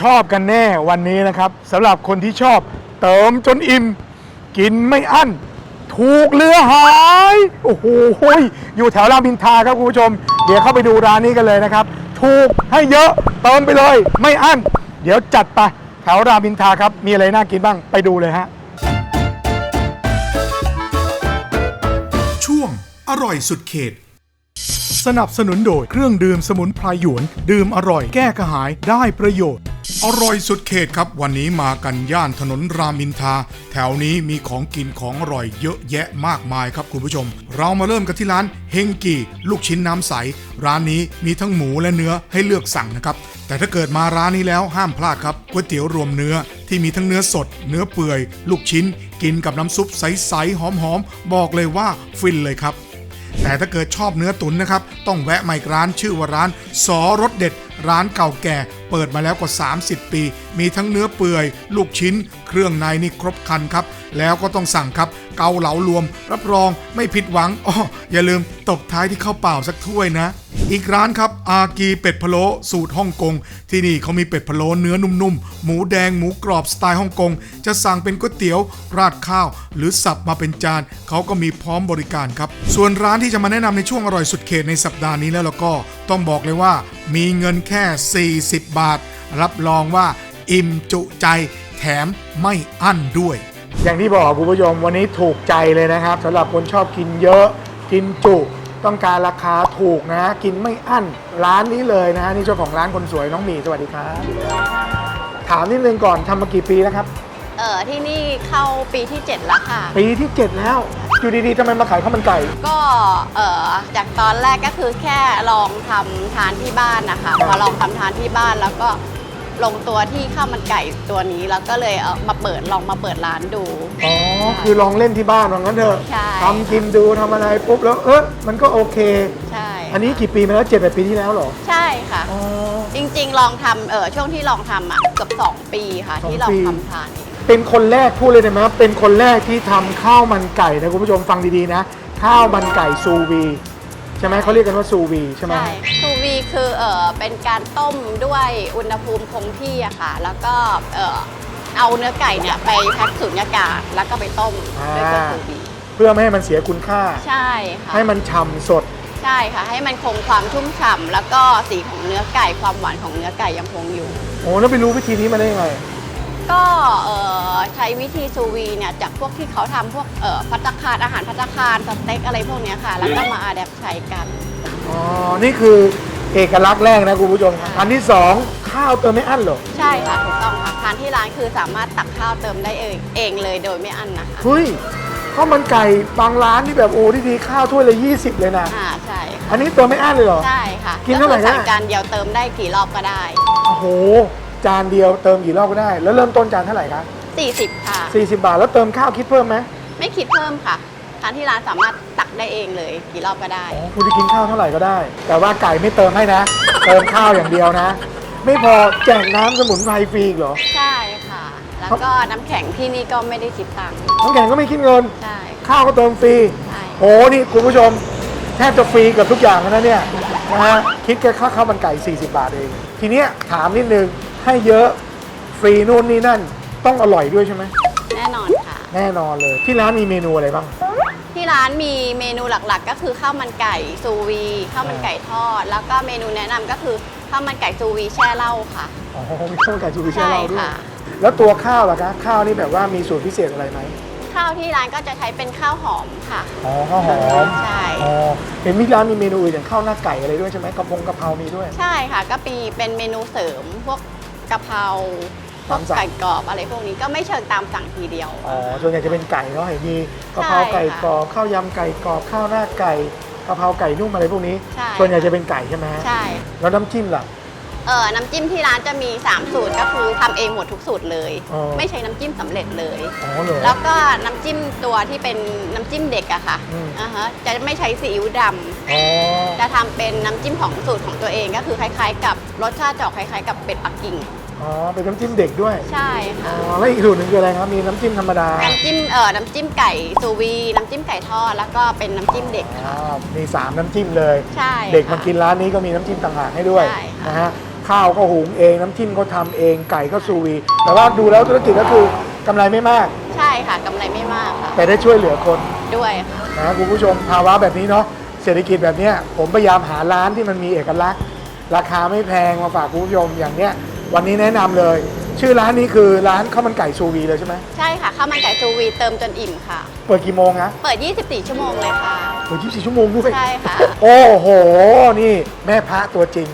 ชอบกันแน่วันนี้นะครับสำหรับคนที่ชอบเติมจนอิ่ม กินไม่อั้น ถูกเรือหาย โอ้โหอยู่แถวรามอินทราครับคุณผู้ชม เดี๋ยวเข้าไปดูร้านนี้กันเลยนะครับ ถูกให้เยอะเติมไปเลย ไม่อั้น เดี๋ยวจัดไปแถวรามอินทราครับ มีอะไรน่ากินบ้างไปดูเลยฮะ ช่วงอร่อยสุดเขต สนับสนุนโดยเครื่องดื่มสมุนไพรหยวน ดื่มอร่อยแก้กระหายได้ประโยชน์ อร่อยสุดเขตครับ วันนี้มากันย่านถนนรามอินทราแถวนี้มีของกินของอร่อยเยอะแยะมากมายครับคุณผู้ชม เรามาเริ่มกันที่ร้านเฮงกีลูกชิ้นน้ำใส ร้านนี้มีทั้งหมูและเนื้อให้เลือกสั่งนะครับ แต่ถ้าเกิดมาร้านนี้แล้วห้ามพลาดครับก๋วยเตี๋ยวรวมเนื้อที่มีทั้งเนื้อสด เนื้อเปื่อย ลูกชิ้น กินกับน้ำซุปใสๆหอมๆบอกเลยว่าฟินเลยครับแต่ถ้าเกิดชอบเนื้อตุ๋นนะครับ ต้องแวะมาอีกร้านชื่อว่าร้านสอรสเด็ด ร้านเก่าแก่ เปิดมาแล้วกว่า 30 ปี มีทั้งเนื้อเปื่อย ลูกชิ้น เครื่องในนี่ครบคันครับ แล้วก็ต้องสั่งครับ เกาเหลารวม รับรองไม่ผิดหวังอ้ออย่าลืมตบท้ายที่ข้าวเปล่าสักถ้วยนะ อีกร้านครับอากีเป็ดพะโล้สูตรฮ่องกง ที่นี่เขามีเป็ดพะโล้เนื้อนุ่มๆ หมูแดงหมูกรอบสไตล์ฮ่องกง จะสั่งเป็นก๋วยเตี๋ยวราดข้าว หรือสับมาเป็นจานเขาก็มีพร้อมบริการครับ ส่วนร้านที่จะมาแนะนำในช่วงอร่อยสุดเขตในสัปดาห์นี้แล้วแล้วก็ต้องบอกเลยว่า มีเงินแค่ 40 บาท รับรองว่าอิ่มจุใจแถมไม่อั้นด้วย อย่างที่บอกคุณผู้ชมวันนี้ถูกใจเลยนะครับสำหรับคนชอบกินเยอะ กินจุต้องการราคาถูกนะกินไม่อั้นร้านนี้เลยนะฮะนี่เจ้าของร้านคนสวยน้องหมีสวัสดีครับถามนิดนึงก่อนทำมากี่ปีแล้วครับ เออที่นี่เข้าปีที่ 7 แล้วค่ะ ปีที่7แล้วอยู่ดีๆทำไมมาขายข้าวมันไก่ ก็เออจากตอนแรกก็คือแค่ลองทำทานที่บ้านนะคะพอลองทำทานที่บ้านแล้วก็ ลงตัวที่ข้าวมันไก่ตัวนี้ แล้วก็เลยเอามาเปิดลองมาเปิดร้านดู อ๋อ คือลองเล่นที่บ้านว่างั้นเถอะใช่ ทำกินดูทำอะไรปุ๊บแล้วเออมันก็โอเค ใช่อันนี้กี่ปีมาแล้วเจ็ดแปดปีที่แล้วเหรอ ใช่ค่ะ อ๋อ จริงๆ ลองทำเออช่วงที่ลองทำอะเกือบ2 ปีค่ะ สองที่ลองปี ทำทานเอง เป็นคนแรกพูดเลยนะเป็นคนแรกที่ทำข้าวมันไก่นะคุณผู้ชมฟังดีๆนะ ข้าวมันไก่ซูวี ใช่ไหมเขาเรียกกันว่าซูวีใช่ไหม ใช่ ซูวี คือเออเป็นการต้มด้วยอุณหภูมิคงที่อะค่ะ แล้วก็เออเอาเนื้อไก่เนี่ยไปพักสูญญากาศแล้วก็ไปต้มด้วยตัวซูวีเพื่อไม่ให้มันเสียคุณค่า ใช่ค่ะให้มันฉ่ำสด ใช่ค่ะ ให้มันคงความชุ่มฉ่ำแล้วก็สีของเนื้อไก่ความหวานของเนื้อไก่ยังคงอยู่ โอ้แล้วไปรู้วิธีนี้มาได้ยังไง ก็เอ่อใช้วิธีซูวีเนี่ยจากพวกที่เขาทำพวกเอ่อพัตตาคารอาหารพัตตาคารสเต็กอะไรพวกเนี้ยค่ะ แล้วก็มาอาแดปใช้กัน อ๋อ นี่คือ เอกลักษณ์แรกนะคุณผู้ชมอันที่สองข้าวเติมไม่อั้นเหรอใช่ค่ะถูกต้องค่ะทานที่ร้านคือสามารถตักข้าวเติมได้เองเองเลยโดยไม่อั้นนะคะเฮ้ยข้าวมันไก่บางร้านนี่แบบโอ้ที่ดีข้าวถ้วยละ20 เลยนะ อ่าใช่ค่ะอันนี้เติมไม่อั้นเลยเหรอ ใช่ค่ะกินเท่าไหร่ก็คือสั่งได้จานเดียวเติมได้กี่รอบก็ได้ โอ้โห จานเดียวเติมกี่รอบก็ได้ แล้วเริ่มต้นจานเท่าไหร่คะ40 ค่ะ 40 บาทแล้วเติมข้าวคิดเพิ่มไหมไม่คิดเพิ่มค่ะ ทานที่ร้านสามารถตักได้เองเลยกี่รอบก็ได้ อ๋อคุณจะกินข้าวเท่าไหร่ก็ได้ แต่ว่าไก่ไม่เติมให้นะ เติมข้าวอย่างเดียวนะ ไม่พอแจกน้ำสมุนไพรฟรีอีกเหรอใช่ค่ะ แล้วก็น้ำแข็งที่นี่ก็ไม่ได้คิดตังค์น้ำแข็งก็ไม่คิดเงิน ใช่ ข้าวก็เติมฟรีใช่โอ้นี่คุณผู้ชม แทบจะฟรีเกับทุกอย่างแล้วนะเนี่ยนะฮะคิดแค่ค่าข้าวมันไก่ 40 บาทเอง ทีเนี้ยถามนิดนึง ให้เยอะฟรีนู่นนี่นั่น ต้องอร่อยด้วยใช่ไหม แน่นอนค่ะ แน่นอนเลย ที่ร้านมีเมนูอะไรบ้างที่ ร้านมีเมนูหลักๆ ก็คือข้าวมันไก่ซูวีข้าวมันไก่ทอด แล้วก็เมนูแนะนำก็คือข้าวมันไก่ซูวีแช่เหล้าค่ะ อ๋อมีข้าวมันไก่ชูวิเชียใช่เราด้วยค่ะ แล้วตัวข้าวล่ะคะข้าวนี่แบบว่ามีสูตรพิเศษอะไรไหมข้าวที่ร้านก็จะใช้เป็นข้าวหอมค่ะ อ๋อข้าวหอมใช่ อ๋อเห็นมีร้านมีเมนูอื่นอย่างข้าวหน้าไก่อะไรด้วยใช่ไหมกระพงกระเพรามีด้วย ใช่ค่ะก็มีเป็นเมนูเสริมพวกกะเพรา พวตากมสั่งไก่กรอบอะไรพวกนี้ก็ไม่เชิงตามสั่งทีเดียว อ๋อส่วนใหญ่จะเป็นไก่เนาะเห็นมีกะเพราใช่ค่ะไก่กรอบข้าวยำไก่กรอบข้าวหน้าไก่กะเพราไก่นุ่มอะไรพวกนี้ ใช่ ส่วนใหญ่จะเป็นไก่ใช่ไหมฮะใช่ แล้วน้ำจิ้มล่ะ เออน้ำจิ้มที่ร้านจะมี 3 สูตรก็คือทำเองหมดทุกสูตรเลย อ๋อ ไม่ใช้น้ำจิ้มสำเร็จเลย อ๋อเหรอ แล้วก็น้ำจิ้มตัวที่เป็นน้ำจิ้มเด็กอะค่ะอืม อ่าฮะจะไม่ใช้ซีอิ๊วดอ๋อำจะทำเป็นน้ำจิ้มของสูตรของตัวเองก็คือคล้าย ๆ กับรสชาติจะออกคล้าย ๆ กับเป็ดปักกิ่ง อ๋อ เป็นน้ำจิ้มเด็กด้วย ใช่อ๋ค่ะ อ แล้วอีกสูตรหนึ่งคืออะไรครับ มีน้ำจิ้มธรรมดาน้ำจิ้มเอ่อน้ำจิ้มไก่ซูวี น้ำจิ้มไก่ทอด แล้วก็เป็นน้ำจิ้มเด็กอ๋อค่ะมี3น้ำจิ้มเลย ใช่เด็กมาค่ะกินร้านนี้ก็มีน้ำจิ้มต่างหากให้ด้วยใช่ค่ะ นะฮะ ข้าวก็หุงเอง น้ำจิ้มก็ทำเอง ไก่ก็ซูวี แต่ว่าดูแล้วธุรกิจก็คือกำไรไม่มาก ใช่ค่ะกำไรไม่มากค่ะ แต่ได้ช่วยเหลือคน ด้วยค่ะ นะคุณผู้ชมภาวะแบบนี้เนาะเศรษฐกิจแบบเนี้ยผมพยายามหาร้านที่มันมีเอกลักษณ์ ราคาไม่แพงมาฝากคุณผู้ชมอย่างเนี้ย วันนี้แนะนำเลย ชื่อร้านนี้คือร้านข้าวมันไก่ซูวีเลยใช่ไหมใช่ค่ะข้าวมันไก่ซูวีเติมจนอิ่มค่ะ เปิดกี่โมงฮะเปิด 24 ชั่วโมงเลยค่ะ เปิด24ชั่วโมงด้วย ใช่ค่ะ โอ้โห นี่แม่พระตัวจริง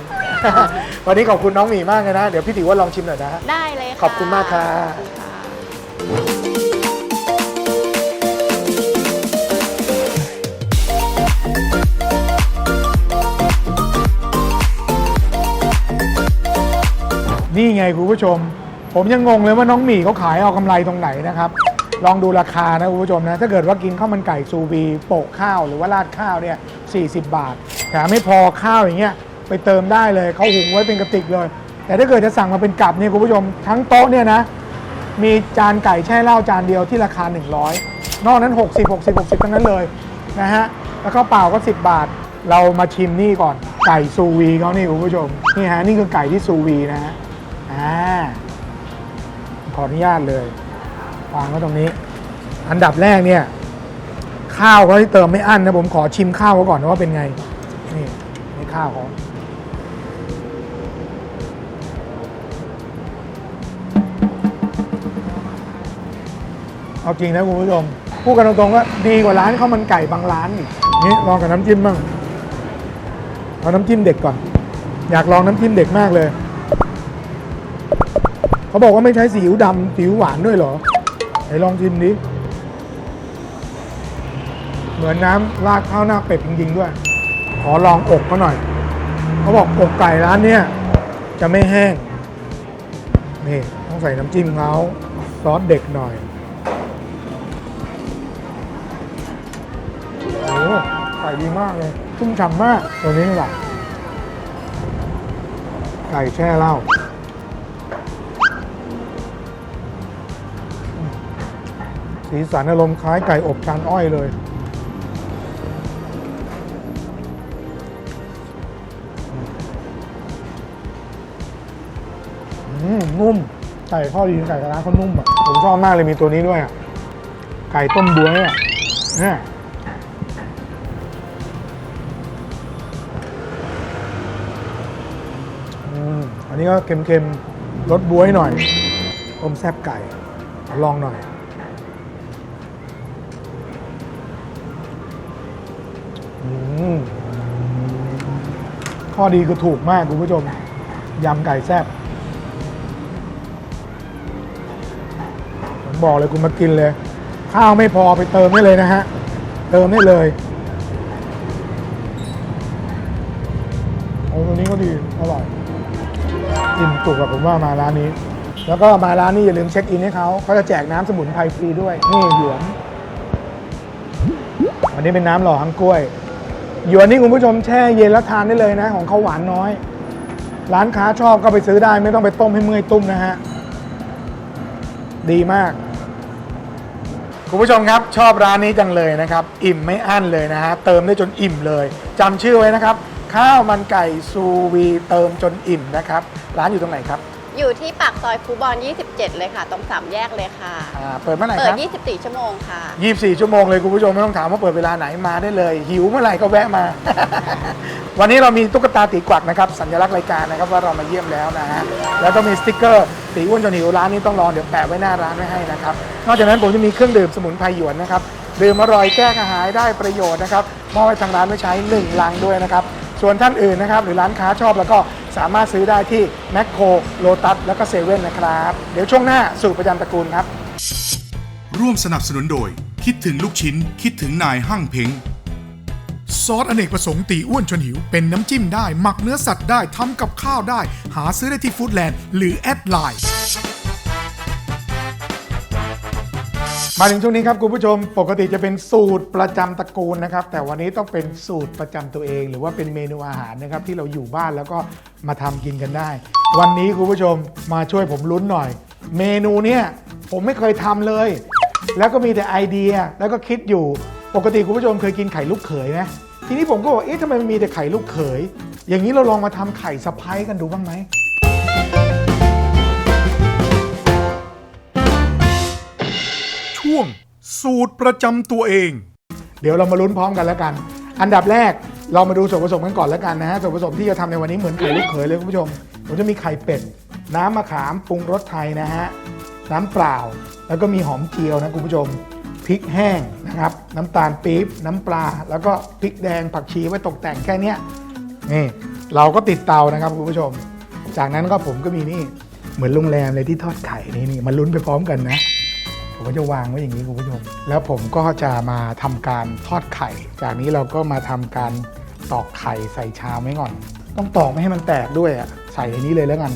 วันนี้ขอบคุณน้องหมีมากเลยนะ เดี๋ยวพี่ติว่าลองชิมหน่อยนะ ได้เลยค่ะขอบคุณมากค่ะ ขอบคุณค่ะ นี่ไงคุณผู้ชม ผมยังงงเลยว่าน้องหมี่เขาขายเอากำไรตรงไหนนะครับ ลองดูราคานะคุณผู้ชมนะ ถ้าเกิดว่ากินข้าวมันไก่ซูวีโปะข้าวหรือว่าราดข้าวเนี่ย40 บาทแต่ไม่พอข้าวอย่างเงี้ยไปเติมได้เลยเขาหุงไว้เป็นกระติกเลย แต่ถ้าเกิดจะสั่งมาเป็นกับเนี่ยคุณผู้ชมทั้งโต๊ะเนี่ยนะมีจานไก่แช่เหล้าจานเดียวที่ราคา 100 นอกนั้น 60 60 60 ทั้งนั้นเลยนะฮะแล้วก็เปล่าก็ 10 บาท เรามาชิมนี่ก่อนไก่ซูวีเขานี่คุณผู้ชมนี่ฮะนี่คือไก่ที่ซูวีนะฮะ อ่าขออนุญาตเลยวางไว้ตรงนี้ อันดับแรกเนี่ย ข้าวเขาที่เติมไม่อั้นนะผมขอชิมข้าวเขาก่อนนะว่าเป็นไง นี่นี่ข้าวเขาเอาจริงนะคุณผู้ชมพูดกันตรงๆว่าดีกว่าร้านข้าวมันไก่บางร้านอีกนี่ลองกับน้ำจิ้มบ้างเอาน้ำจิ้มเด็กก่อน อยากลองน้ำจิ้มเด็กมากเลย เขาบอกว่าไม่ใช้สีอิ๊วดำสีอิ๊วหวานด้วยเหรอไหนลองชิมดิเหมือนน้ำราดข้าวหน้าเป็ดจริงๆด้วย ขอลองอกเขาหน่อย เขาบอกอกไก่ร้านเนี้ยจะไม่แห้ง นี่ต้องใส่น้ำจิ้มเขาซอสเด็กหน่อยโอ้ไก่ดีมากเลยชุ่มฉ่ำมาก ตัวนี้นี่แหละไก่แช่เหล้า สีสันอารมณ์คล้ายไก่อบชานอ้อยเลยอืมนุ่ม ไก่ทอดดีไก่กระทะเขานุ่มอะ ผมชอบมากเลยมีตัวนี้ด้วยอะ ไก่ต้มบวยอะเนี่ยอันนี้ก็เค็มๆรสบวยหน่อยต้มแซ่บไก่ ลองหน่อย ข้อดีคือถูกมากคุณผู้ชม ยำไก่แซ่บผมบอกเลยคุณมากินเลย ข้าวไม่พอไปเติมได้เลยนะฮะ เติมได้เลยโอ้ตัวนี้ก็ดีอร่อยอิ่มจุกอะผมว่ามาร้านนี้ แล้วก็มาร้านนี้อย่าลืมเช็คอินให้เขาเขาจะแจกน้ำสมุนไพรฟรีด้วย นี่หยวนวันนี้เป็นน้ำหล่อฮังกล้วย หยวนนี่คุณผู้ชมแช่เย็นแล้วทานได้เลยนะ ของเขาหวานน้อย ร้านค้าชอบก็ไปซื้อได้ไม่ต้องไปต้มให้เมื่อยตุ้มนะฮะ ดีมาก คุณผู้ชมครับชอบร้านนี้จังเลยนะครับ อิ่มไม่อั้นเลยนะฮะ เติมได้จนอิ่มเลยจำชื่อไว้นะครับ ข้าวมันไก่ซูวีเติมจนอิ่มนะครับ ร้านอยู่ตรงไหนครับ อยู่ที่ปากซอยคูบอล27 เลยค่ะ ตรงสามแยกเลยค่ะ อ่าเปิดเมื่อไหร่เปิคด รับ24 ชั่วโมงค่ะ 24 ชั่วโมงเลยคุณผู้ชมไม่ต้องถามว่าเปิดเวลาไหนมาได้เลย หิวเมื่อไหร่ก็แวะมา วันนี้เรามีตุ๊กตาตีกวักนะครับ สัญลักษณ์รายการนะครับว่าเรามาเยี่ยมแล้วนะฮะแล้วก็มีสติ๊กเกอร์ตีอ้วนจนหิวร้านนี้ต้องรอเดี๋ยวแปะไว้หน้าร้านไว้ให้นะครับนอกจากนั้นผมจะมีเครื่องดื่มสมุนไพรหยวนนะครับดื่มอร่อยแก้กระหายได้ประโยชน์นะครับมอบให้ทางร้านไว้ใช้หนึ่งลังด้วยนะครับ ส่วนท่านอื่นนะครับหรือร้านค้าชอบแล้วก็ สามารถซื้อได้ที่แมคโครโลตัสแล้วก็เซเว่นนะครับ เดี๋ยวช่วงหน้าสู่ประจำตระกูลครับ ร่วมสนับสนุนโดย คิดถึงลูกชิ้น คิดถึงนายหั่งเพงซอสอเนกประสงค์ตีอ้วนชวนหิว เป็นน้ำจิ้มได้ หมักเนื้อสัตว์ได้ทำกับข้าวได้ หาซื้อได้ที่ฟู้ดแลนด์หรือแอดไลน์ มาถึงช่วงนี้ครับคุณผู้ชมปกติจะเป็นสูตรประจำตระกูลนะครับ แต่วันนี้ต้องเป็นสูตรประจำตัวเอง หรือว่าเป็นเมนูอาหารนะครับที่เราอยู่บ้านแล้วก็มาทำกินกันได้ วันนี้คุณผู้ชมมาช่วยผมลุ้นหน่อย เมนูเนี้ยผมไม่เคยทำเลย แล้วก็มีแต่ไอเดียแล้วก็คิดอยู่ ปกติคุณผู้ชมเคยกินไข่ลูกเขยไหมทีนี้ผมก็บอกเอ๊ะทำไมมันมีแต่ไข่ลูกเขย อย่างนี้เราลองมาทำไข่สะพ้ายกันดูบ้างไหม ช่วง สูตรประจำตัวเอง เดี๋ยวเรามาลุ้นพร้อมกันแล้วกัน อันดับแรกเรามาดูส่วนผสมกันก่อนแล้วกันนะฮะส่วนผสมที่จะทำในวันนี้เหมือนไข่ลูกเขยเลยคุณผู้ชมผมจะมีไข่เป็ดน้ำมะขามปรุงรสไทยนะฮะน้ำเปล่า แล้วก็มีหอมเจียวนะคุณผู้ชมพริกแห้งนะครับ น้ำตาลปี๊บน้ำปลา แล้วก็พริกแดงผักชีไว้ตกแต่งแค่เนี้ยนี่เราก็ติดเตานะครับคุณผู้ชม จากนั้นก็ผมก็มีนี่เหมือนโรงแรมเลยที่ทอดไข่นี่นี่มาลุ้นไปพร้อมกันนะ ผมก็จะวางไว้อย่างนี้คุณผู้ชม แล้วผมก็จะมาทำการทอดไข่ จากนี้เราก็มาทำการตอกไข่ใส่ชามไว้ก่อน ต้องตอกไม่ให้มันแตกด้วยอะใส่ในนี้เลยแล้วกัน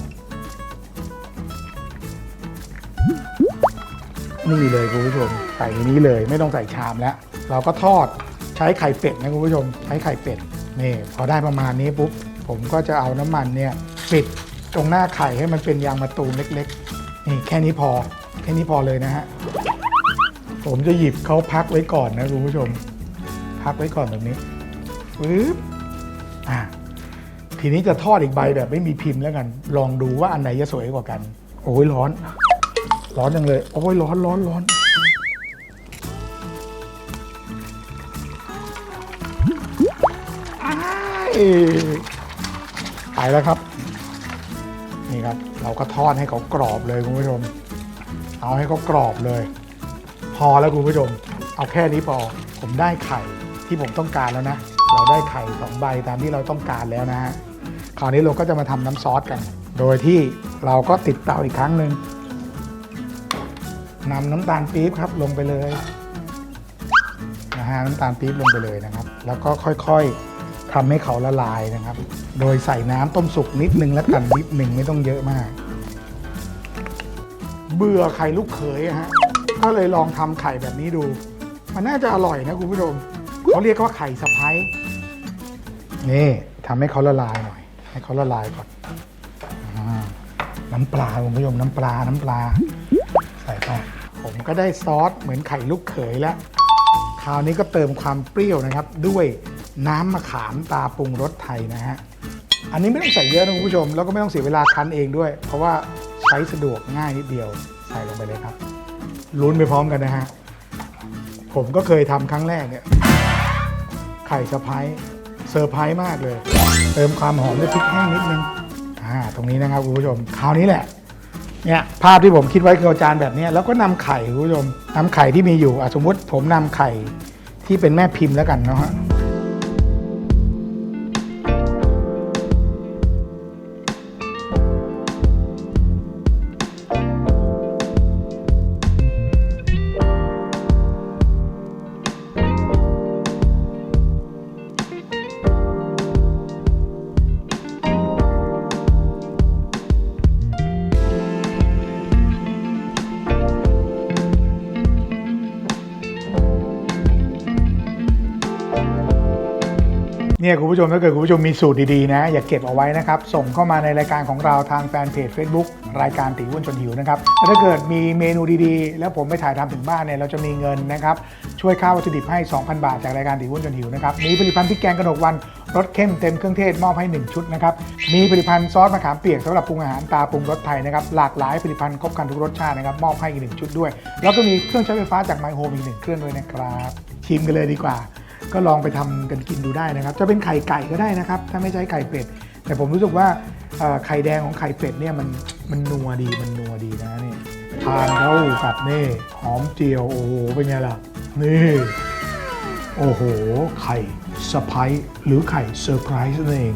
นี่เลยคุณผู้ชมใส่ในนี้เลยไม่ต้องใส่ชามแล้ว เราก็ทอดใช้ไข่เป็ดนะคุณผู้ชม ใช้ไข่เป็ดนี่พอได้ประมาณนี้ปุ๊บผมก็จะเอาน้ำมันเนี่ยปิดตรงหน้าไข่ให้มันเป็นยางมะตูมเล็กๆนี่แค่นี้พอ ค่นี้พอเลยนะฮะ ผมจะหยิบเขาพักไว้ก่อนนะคุณผู้ชม พักไว้ก่อนแบบนี้ปึ๊บอะทีนี้จะทอดอีกใบแบบไม่มีพิมพ์แล้วกัน ลองดูว่าอันไหนจะสวยกว่ากัน โอ้ยร้อน ร้อนจังเลย โอ้ยร้อนร้อนร้อนอ้ายไปแล้วครับ นี่ครับ เราก็ทอดให้เขากรอบเลยคุณผู้ชม เอาให้เขากรอบเลย พอแล้วคุณผู้ชม เอาแค่นี้พอ ผมได้ไข่ที่ผมต้องการแล้วนะ เราได้ไข่สองใบตามที่เราต้องการแล้วนะฮะ คราวนี้เราก็จะมาทำน้ำซอสกัน โดยที่เราก็ติดเตาอีกครั้งหนึ่งนำน้ำตาลปี๊บครับลงไปเลยนะฮะน้ำตาลปี๊บลงไปเลยนะครับ แล้วก็ค่อยๆทำให้เขาละลายนะครับ โดยใส่น้ำต้มสุกนิดนึงแล้วกันนิดนึงไม่ต้องเยอะมาก เบื่อไข่ลูกเขยอะฮะก็เลยลองทำไข่แบบนี้ดู มันน่าจะอร่อยนะคุณผู้ชมเขาเรียกว่าไข่สะพ้ายนี่ทำให้เขาละลายหน่อย ให้เขาละลายก่อนอน้ำปลาคุณผู้ชมน้ำปลาน้ำปลา ใส่ไปผมก็ได้ซอสเหมือนไข่ลูกเขยแล้ว คราวนี้ก็เติมความเปรี้ยวนะครับ ด้วยน้ำมะขามตาปรุงรสไทยนะฮะอันนี้ไม่ต้องใส่เยอะนะคุณผู้ชม แล้วก็ไม่ต้องเสียเวลาคั้นเองด้วย เพราะว่า ใช้สะดวกง่ายนิดเดียวใส่ลงไปเลยครับ ลุ้นไปพร้อมกันนะฮะ ผมก็เคยทำครั้งแรกเนี่ย ไข่สะพ้ายเซอร์ไพรส์มากเลย เติมความหอมด้วยพริกแห้งนิดนึงอ่าตรงนี้นะครับคุณผู้ชมคราวนี้แหละเนี่ยภาพที่ผมคิดไว้คือจานแบบเนี้ยแล้วก็นำไข่คุณผู้ชมนำไข่ที่มีอยู่อสมมติผมนำไข่ที่เป็นแม่พิมพ์แล้วกันเนาะ เนี่ยคุณผู้ชมถ้าเกิดคุณผู้ชมมีสูตรดีๆนะ อย่าเก็บเอาไว้นะครับ ส่งเข้ามาในรายการของเราทางแฟนเพจ Facebook รายการตีอ้นชนหิวนะครับแล้วถ้าเกิดมีเมนูดีๆ แล้วผมไปถ่ายทำถึงบ้านเนี่ยเราจะมีเงินนะครับช่วยค่าวัตถุดิบให้ 2,000 บาทจากรายการตีอ้นชนหิวนะครับมีผลิตภัณฑ์พริกแกงกระหนกวันรสเข้มเต็มเครื่องเทศมอบให้ 1 ชุดนะครับมีผลิตภัณฑ์ซอสมะขามเปียกสำหรับปรุงอาหารตาปรุงรสไทยนะครับหลากหลายผลิตภัณฑ์ครบครันทุกรสชาตินะครับมอบให้อีกหนึ่งชุดด้วย แล้วก็มีเครื่องใช้ไฟฟ้าจากไมโฮมอีกหนึ่งเครื่องด้วยนะครับชิมกันเลยดีกว่า ก็ลองไปทำกันกินดูได้นะครับ จะเป็นไข่ไก่ก็ได้นะครับ ถ้าไม่ใช้ไข่เป็ด แต่ผมรู้สึกว่าไข่แดงของไข่เป็ดเนี่ยมันมันนัวดีมันนัวดีนะนี่ทานเข้ากับนี่หอมเจียวโอ้โหเป็นไงล่ะนี่โอ้โห ไข่สะพ้ายหรือไข่เซอร์ไพรส์นั่นเอง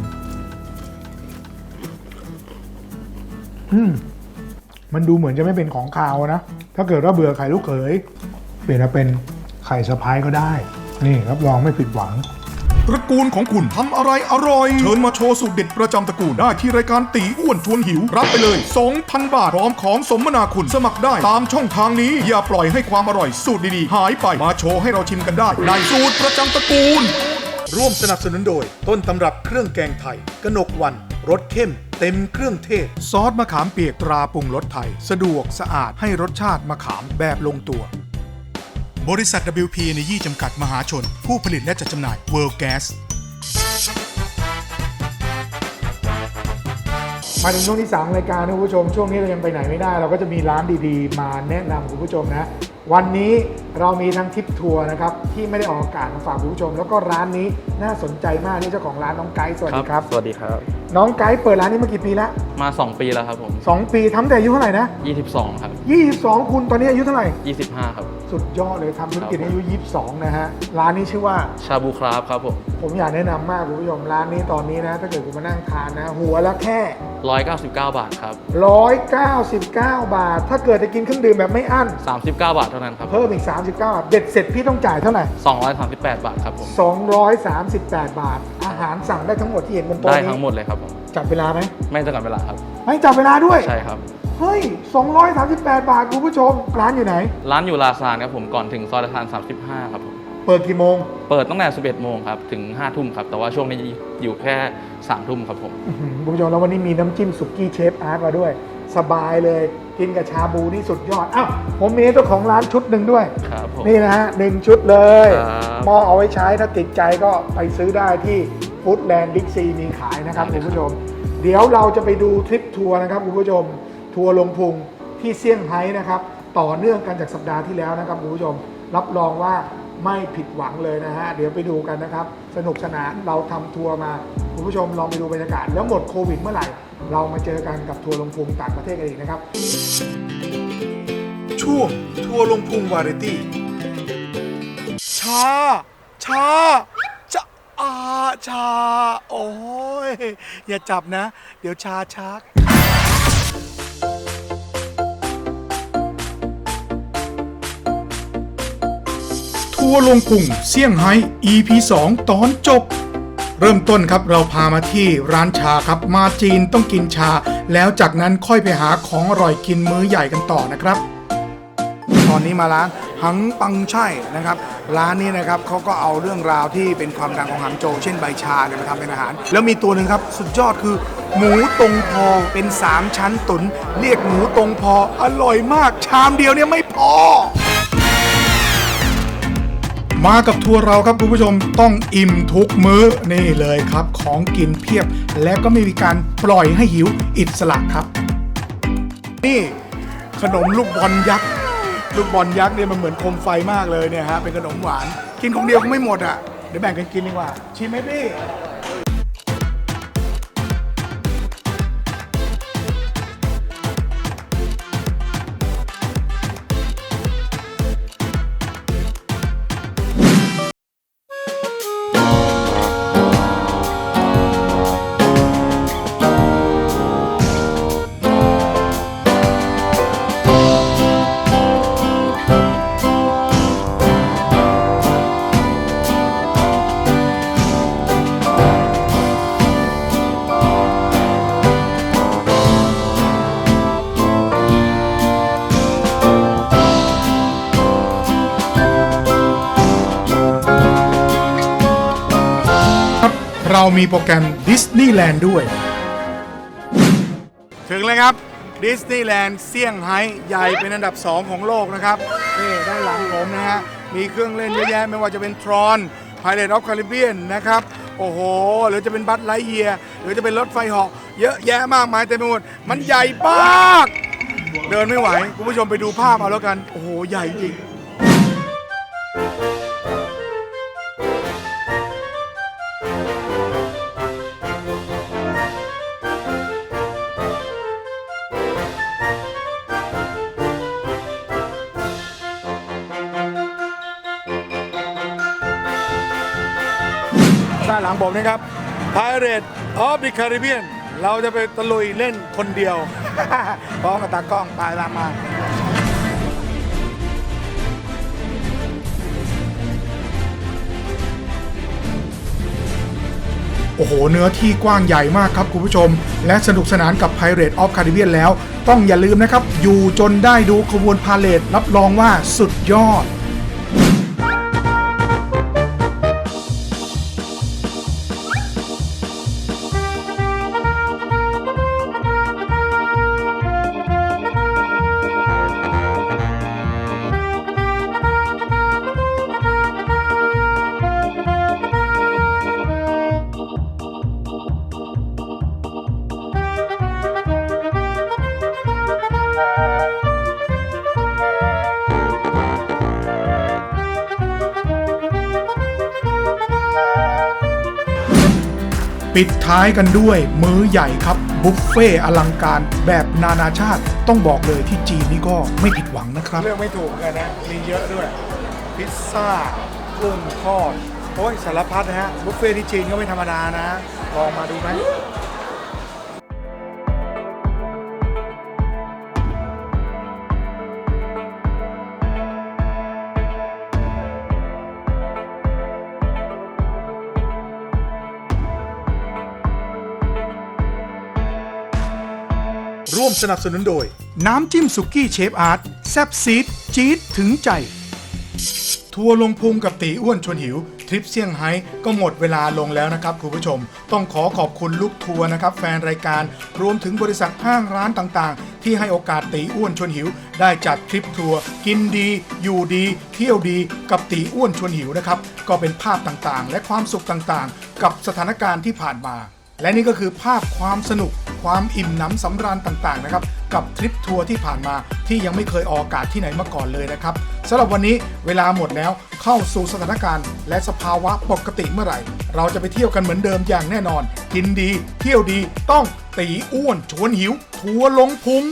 อืมมันดูเหมือนจะไม่เป็นของคาวนะ ถ้าเกิดว่าเบื่อไข่ลูกเขย เปลี่ยนมาเป็นไข่สะพ้ายก็ได้ นี่รับรองไม่ผิดหวัง ตระกูลของคุณทำอะไรอร่อย เชิญมาโชว์สูตรเด็ดประจำตระกูลได้ที่รายการตีอ้วนชวนหิว รับไปเลย 2,000 บาทพร้อมของสมนาคุณสมัครได้ตามช่องทางนี้ อย่าปล่อยให้ความอร่อยสูตรดีๆ หายไปมาโชว์ให้เราชิมกันได้ ในสูตรประจำตระกูล ร่วมสนับสนุนโดย ต้นตำรับเครื่องแกงไทยกนกวันรสเข้ม เต็มเครื่องเทศ ซอสมะขามเปียกตราปรุงรสไทย สะดวกสะอาดให้รสชาติมะขามแบบลงตัว บริษัท WP ในยี่จำกัดมหาชน ผู้ผลิตและจัดจำหน่าย World Gas มาถึงช่วงที่3รายการนะคุณผู้ชม ช่วงนี้เรายังไปไหนไม่ได้ เราก็จะมีร้านดีๆ มาแนะนำคุณผู้ชมนะ วันนี้เรามีทั้งทริปทัวร์นะครับที่ไม่ได้ออกอากาศมาฝากคุณผู้ชม แล้วก็ร้านนี้น่าสนใจมากนี่เจ้าของร้านน้องไกด์สวัสดีครับ สวัสดีครับ น้องไกด์เปิดร้านนี้มากี่ปีแล้วมา 2 ปีแล้วครับผมสองปีทำแต่อายุเท่าไหร่นะ22 ครับ 22 คุณตอนนี้อายุเท่าไหร่ 25 ครับ สุดยอดเลยทำธุรกิจอายุ 22 นะฮะ ร้านนี้ชื่อว่า ชาบูคราฟครับผม ผมอยากแนะนำมากคุณผู้ชมร้านนี้ตอนนี้นะ ถ้าเกิดคุณมานั่งทานนะ หัวละแค่ 199 บาทครับ 199 บาท ถ้าเกิดจะกินเครื่องดื่มแบบไม่อั้น 39 บาทเท่านั้นครับเพิ่มอีก 39 บาทเบ็ดเสร็จพี่ต้องจ่ายเท่าไหร่ 238 บาทครับผม 238 บาท อาหารสั่งได้ทั้งหมดที่เห็นบนโต๊ะได้นี้ทั้งหมดเลยครับผมจับเวลาไหมไม่จำกัดเวลาครับ ไม่จับเวลาด้วย ใช่ครับ เฮ้ย 238 บาทคุณผู้ชม ร้านอยู่ไหน ร้านอยู่ลาซานครับผมก่อนถึงซอยลาซาน35 ครับผม เปิดกี่โมง เปิดตั้งแต่ 11 โมงครับ ถึง 5 ทุ่มครับ แต่ว่าช่วงนี้อยู่แค่ 3 ทุ่มครับผม อื้อหือคุณผู้ชมแล้ววันนี้มีน้ำจิ้มสุกี้เชฟอาร์ตมาด้วย สบายเลยกินกับชาบูนี่สุดยอดอ้าวผมมีเจ้าของร้านชุดหนึ่งด้วย ครับผม นี่นะฮะหนึ่งชุดเลยครับ หม้อเอาไว้ใช้ถ้าติดใจก็ไปซื้อได้ที่ฟู้ดแลนด์บิ๊กซีมีขายนะครับคุณผู้ชม เดี๋ยวเราจะไปดูทริปทัวร์นะครับคุณผู้ชม ทัวร์ลงพุงที่เซี่ยงไฮ้นะครับ ต่อเนื่องกันจากสัปดาห์ที่แล้วนะครับคุณผู้ชม รับรองว่าไม่ผิดหวังเลยนะฮะ เดี๋ยวไปดูกันนะครับ สนุกสนานเราทำทัวร์มา คุณผู้ชมลองไปดูบรรยากาศ แล้วหมดโควิดเมื่อไหร่ เรามาเจอกันกับทัวร์ลงพุงต่างประเทศกันอีกนะครับ ช่วงทัวร์ลงพุงวาไรตี้ชาชาชาอาชา โอ้ย อย่าจับนะ เดี๋ยวชาชัก ทัวลงพุงเซี่ยงไฮ้ EP 2 ตอนจบ เริ่มต้นครับเราพามาที่ร้านชาครับมาจีนต้องกินชา แล้วจากนั้นค่อยไปหาของอร่อยกินมื้อใหญ่กันต่อนะครับ ตอนนี้มาร้านหังปังไช่นะครับ ร้านนี้นะครับเขาก็เอาเรื่องราวที่เป็นความดังของหางโจวเช่นใบชาเนี่ยมาทำเป็นอาหาร แล้วมีตัวหนึ่งครับสุดยอดคือหมูตรงพอเป็น 3 ชั้นตุน เรียกหมูตรงพออร่อยมาก ชามเดียวเนี่ยไม่พอ มากับทัวร์เราครับคุณผู้ชมต้องอิ่มทุกมื้อนี่เลยครับ ของกินเพียบ และก็ไม่มีการปล่อยให้หิวอิสระครับ นี่ขนมลูกบอลยักษ์ลูกบอลยักษ์เนี่ยมันเหมือนโคมไฟมากเลยเนี่ยฮะเป็นขนมหวาน กินคนเดียวก็ไม่หมดอะเดี๋ยวแบ่งกันกินดีกว่าชิมไหมพี่ เรามีโปรแกรมดิสนีย์แลนด์ด้วย ถึงเลยครับดิสนีย์แลนด์เซี่ยงไฮ้ใหญ่เป็นอันดับ 2 ของโลกนะครับ นี่ด้านหลังผมนะฮะ มีเครื่องเล่นเยอะแยะไม่ว่าจะเป็นทรอน Pirate of Caribbean นะครับ โอ้โห หรือจะเป็นบัตไลเยียหรือจะเป็นรถไฟเหาะเยอะแยะมากมายเต็มไปหมด มันใหญ่มาก เดินไม่ไหว คุณผู้ชมไปดูภาพเอาแล้วกัน โอ้โห ใหญ่จริงานหลังผมนะครับ Pirate of the Caribbean เราจะไปตะลุยเล่นคนเดียว พร้อมกับตากล้องตายตามมา โอ้โห เนื้อที่กว้างใหญ่มากครับคุณผู้ชม และสนุกสนานกับ Pirate of Caribbean แล้ว ต้องอย่าลืมนะครับ อยู่จนได้ดูขบวนพาเลทรับรองว่าสุดยอด ปิดท้ายกันด้วยมื้อใหญ่ครับ บุฟเฟ่อลังการแบบนานาชาติ ต้องบอกเลยที่จีนนี่ก็ไม่ผิดหวังนะครับ เลือกไม่ถูกกันนะมีเยอะด้วย พิซซ่ากุ้งทอดโอ้ยสารพัดนะฮะบุฟเฟ่ที่จีนก็ไม่ธรรมดานะลองมาดูไหม มสนับสนุนโดย น้ำจิ้มสุกี้เชฟอาร์ตแซบซีดจี๊ดถึงใจ ทัวร์ลงพุงกับตีอ้วนชวนหิว ทริปเซี่ยงไฮ้ก็หมดเวลาลงแล้วนะครับคุณผู้ชม ต้องขอขอบคุณลูกทัวร์นะครับแฟนรายการรวมถึงบริษัทห้างร้านต่างๆ ที่ให้โอกาสตีอ้วนชวนหิว ได้จัดทริปทัวร์กินดี อยู่ดี เที่ยวดี กับตีอ้วนชวนหิวนะครับก็เป็นภาพต่างๆ และความสุขต่างๆ กับสถานการณ์ที่ผ่านมา และนี่ก็คือภาพความสนุกความอิ่มหนำสำราญต่างๆนะครับกับทริปทัวร์ที่ผ่านมาที่ยังไม่เคยออกอากาศที่ไหนมาก่อนเลยนะครับสำหรับวันนี้เวลาหมดแล้วเข้าสู่สถานการณ์ และสภาวะปกติเมื่อไหร่ เราจะไปเที่ยวกันเหมือนเดิมอย่างแน่นอน กินดี เที่ยวดีต้องตีอ้วนชวนหิว ทัวร์ลงพุง